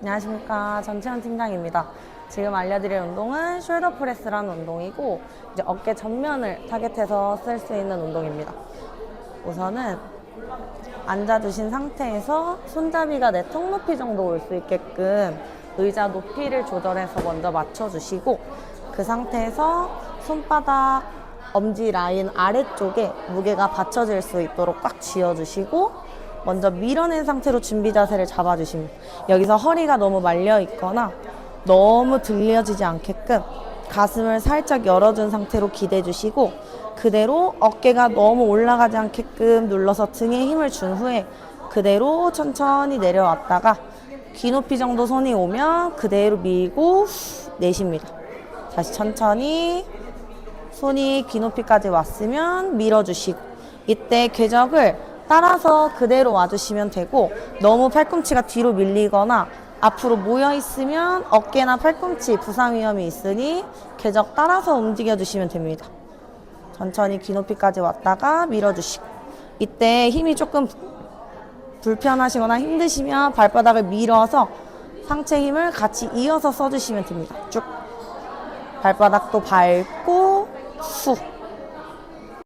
안녕하십니까 전채원 팀장입니다. 지금 알려드릴 운동은 숄더 프레스라는 운동이고 이제 어깨 전면을 타겟해서 쓸 수 있는 운동입니다. 우선은 앉아주신 상태에서 손잡이가 내 턱 높이 정도 올 수 있게끔 의자 높이를 조절해서 먼저 맞춰주시고 그 상태에서 손바닥 엄지 라인 아래쪽에 무게가 받쳐질 수 있도록 꽉 쥐어주시고 먼저 밀어낸 상태로 준비 자세를 잡아주십니다. 여기서 허리가 너무 말려 있거나 너무 들려지지 않게끔 가슴을 살짝 열어준 상태로 기대 주시고 그대로 어깨가 너무 올라가지 않게끔 눌러서 등에 힘을 준 후에 그대로 천천히 내려왔다가 귀 높이 정도 손이 오면 그대로 밀고 후 내쉽니다. 다시 천천히 손이 귀 높이까지 왔으면 밀어주시고 이때 궤적을 따라서 그대로 와주시면 되고 너무 팔꿈치가 뒤로 밀리거나 앞으로 모여 있으면 어깨나 팔꿈치 부상 위험이 있으니 궤적 따라서 움직여 주시면 됩니다. 천천히 귀 높이까지 왔다가 밀어주시고 이때 힘이 조금 불편하시거나 힘드시면 발바닥을 밀어서 상체 힘을 같이 이어서 써주시면 됩니다. 쭉 발바닥도 밟고 후